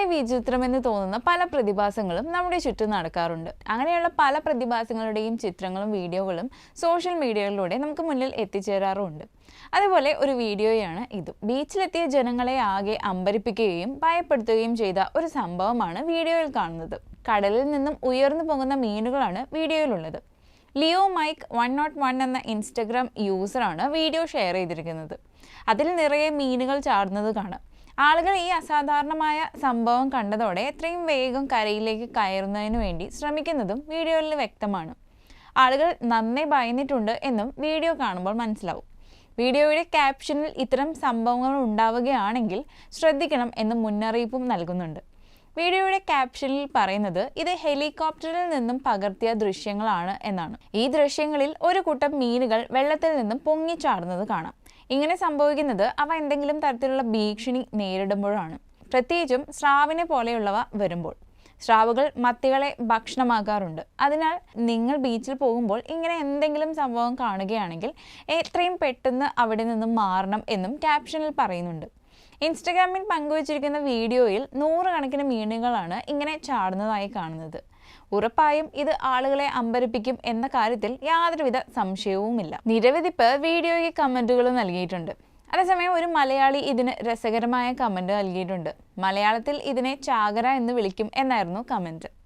വളരെ വിചിത്രമെന്ന് തോന്നുന്ന പല പ്രതിഭാസങ്ങളും നമ്മുടെ ചുറ്റും നടക്കാറുണ്ട്. അങ്ങനെയുള്ള പല പ്രതിഭാസങ്ങളുടെയും ചിത്രങ്ങളും വീഡിയോകളും സോഷ്യൽ മീഡിയകളിലൂടെ നമുക്ക് മുന്നിൽ എത്തിച്ചേരാറുമുണ്ട്. അതുപോലെ ഒരു വീഡിയോയാണ് ഇത്. ബീച്ചിലെത്തിയ ജനങ്ങളെ ആകെ അമ്പരിപ്പിക്കുകയും ഭയപ്പെടുത്തുകയും ചെയ്ത ഒരു സംഭവമാണ് വീഡിയോയിൽ കാണുന്നത്. കടലിൽ നിന്നും ഉയർന്നു പോകുന്ന മീനുകളാണ് വീഡിയോയിലുള്ളത്. Leo Mike one not one എന്ന ഇൻസ്റ്റഗ്രാം യൂസറാണ് വീഡിയോ ഷെയർ ചെയ്തിരിക്കുന്നത്. അതിൽ നിറയെ മീനുകൾ ചാടുന്നത് കാണാം. ആളുകൾ ഈ അസാധാരണമായ സംഭവം കണ്ടതോടെ എത്രയും വേഗം കരയിലേക്ക് കയറുന്നതിന് വേണ്ടി ശ്രമിക്കുന്നതും വീഡിയോയിൽ വ്യക്തമാണ്. ആളുകൾ നന്നേ ഭയന്നിട്ടുണ്ട് എന്നും വീഡിയോ കാണുമ്പോൾ മനസ്സിലാവും. വീഡിയോയുടെ ക്യാപ്ഷനിൽ ഇത്തരം സംഭവങ്ങൾ ഉണ്ടാവുകയാണെങ്കിൽ ശ്രദ്ധിക്കണം എന്ന് മുന്നറിയിപ്പും നൽകുന്നുണ്ട്. വീഡിയോയുടെ ക്യാപ്ഷനിൽ പറയുന്നത് ഇത് ഹെലികോപ്റ്ററിൽ നിന്നും പകർത്തിയ ദൃശ്യങ്ങളാണ് എന്നാണ്. ഈ ദൃശ്യങ്ങളിൽ ഒരു കൂട്ടം മീനുകൾ വെള്ളത്തിൽ നിന്നും പൊങ്ങിച്ചാടുന്നത് കാണാം. ഇങ്ങനെ സംഭവിക്കുന്നത് അവ എന്തെങ്കിലും തരത്തിലുള്ള ഭീഷണി നേരിടുമ്പോഴാണ്. പ്രത്യേകിച്ചും സ്രാവിനെ പോലെയുള്ളവ വരുമ്പോൾ. സ്രാവുകൾ മത്തികളെ ഭക്ഷണമാക്കാറുണ്ട്. അതിനാൽ നിങ്ങൾ ബീച്ചിൽ പോകുമ്പോൾ ഇങ്ങനെ എന്തെങ്കിലും സംഭവം കാണുകയാണെങ്കിൽ എത്രയും പെട്ടെന്ന് അവിടെ നിന്നും മാറണം എന്നും ക്യാപ്ഷനിൽ പറയുന്നുണ്ട്. ഇൻസ്റ്റഗ്രാമിൽ പങ്കുവച്ചിരിക്കുന്ന വീഡിയോയിൽ നൂറുകണക്കിന് മീനുകളാണ് ഇങ്ങനെ ചാടുന്നതായി കാണുന്നത്. ഉറപ്പായും ഇത് ആളുകളെ അമ്പരിപ്പിക്കും എന്ന കാര്യത്തിൽ യാതൊരുവിധ സംശയവുമില്ല. നിരവധി പേർ വീഡിയോയ്ക്ക് കമന്റുകളും നൽകിയിട്ടുണ്ട്. അതേസമയം ഒരു മലയാളി ഇതിന് രസകരമായ കമന്റ് നൽകിയിട്ടുണ്ട്. മലയാളത്തിൽ ഇതിനെ ചാകര എന്ന് വിളിക്കും എന്നായിരുന്നു കമന്റ്